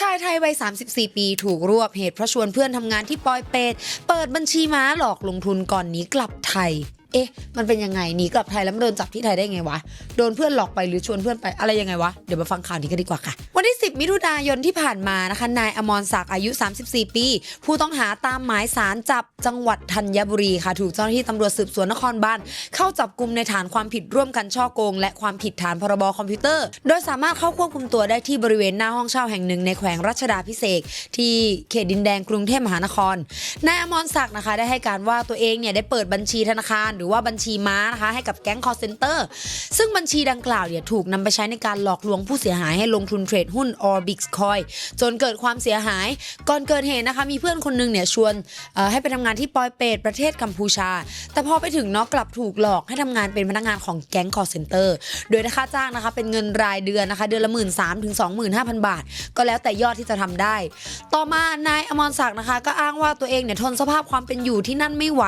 ชายไทยวัย 34 ปี ถูกรวบเหตุเพราะชวนเพื่อนทำงานที่ปอยเปตเปิดบัญชีม้าหลอกลงทุนก่อนหนีกลับไทย เอ๊ะ มันเป็นยังไงหนีกลับไทยแล้วมาโดนจับที่ไทยได้ไงวะ โดนเพื่อนหลอกไปหรือชวนเพื่อนไปอะไรยังไงวะ เดี๋ยวมาฟังข่าวนี้กันดีกว่าค่ะ วันที่ 10 มิถุนายนที่ผ่านมานะคะ นายอมรศักดิ์อายุ 34 ปี ผู้ต้องหาตามหมายสารจับจังหวัดธัญบุรีค่ะ ถูกเจ้าหน้าที่ตำรวจสืบสวนนครบาลเข้าจับกลุ่มในฐานความผิดร่วมกันช่อโกง และความผิดฐานพรบคอมพิวเตอร์ โดยสามารถเข้าควบคุมตัวได้ที่บริเวณหน้าห้องเช่าแห่งหนึ่งในแขวงรัชดาพิเศษที่เขตดินแดงกรุงเทพมหานครนายอมรศักดิ์นะคะ ได้ให้การว่าตัวเองเนี่ยได้เปิดบัญชีธนาคาร หรือว่าบัญชีม้านะคะให้กับแก๊งคอร์เซนเตอร์ซึ่งบัญชีดังกล่าวเนี่ยถูกนำไปใช้ในการหลอกลวงผู้เสียหายให้ลงทุนเทรดหุ้น Orbix Coin จนเกิดความเสียหาย ก่อนเกิดเหตุนะคะมีเพื่อนคนหนึงเนี่ยชวนให้ไปทำงานที่ปอยเปตประเทศกัมพูชา แต่พอไปถึงเนาะกลับถูกหลอกให้ทำงานเป็นพนักงานของแก๊งคอร์เซนเตอร์ โดยค่าจ้างนะคะเป็นเงินรายเดือนนะคะ เดือนละหมื่นสามถึงสองหมื่นห้าพันบาท ก็แล้วแต่ยอดที่จะทำได้ ต่อมานายอมรศักดิ์นะคะ ก็อ้างว่าตัวเองเนี่ยทนสภาพความเป็นอยู่ที่นั่นไม่ไหว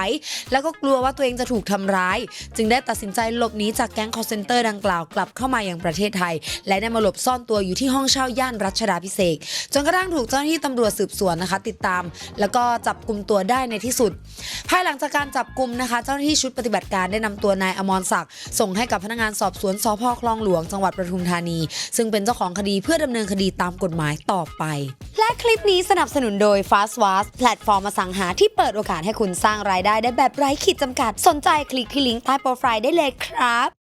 แล้วก็กลัวว่าตัวเองจะถูกทำร้าย จึงได้ตัดสินใจหลบหนีจากแก๊งคอร์เซนเตอร์ดังกล่าวกลับเข้ามายังประเทศไทย และได้มาหลบซ่อนตัวอยู่ที่ห้องเช่าย่านรัชดาพิเศษกจนกระทั่งถูกเจ้าหน้าที่ตำรวจสืบสวนนะคะ ติดตาม แล้วก็จับกลุ่มตัวได้ในที่สุด ภายหลังจากการจับกลุ่มนะคะ เจ้าหน้าที่ชุดปฏิบัติการได้นำตัวนายอมรศักดิ์ส่งให้กับพนักงานสอบสวนสพคลองหลวงจังหวัดปทุมธานี ซึ่งเป็นเจ้าของคดีเพื่อดำเนินคดีตามกฎหมายต่อไป และคลิปนี้สนับสนุนโดย Fast w a s แพลตฟอร์มอสังหาที่เปิดโอกาสให้คุณสร้างรายได้ได้แบบไร้ขีดจำกัดสนใจคลิกที่ลิงก์ใต้โปรไฟล์ได้เลยครับ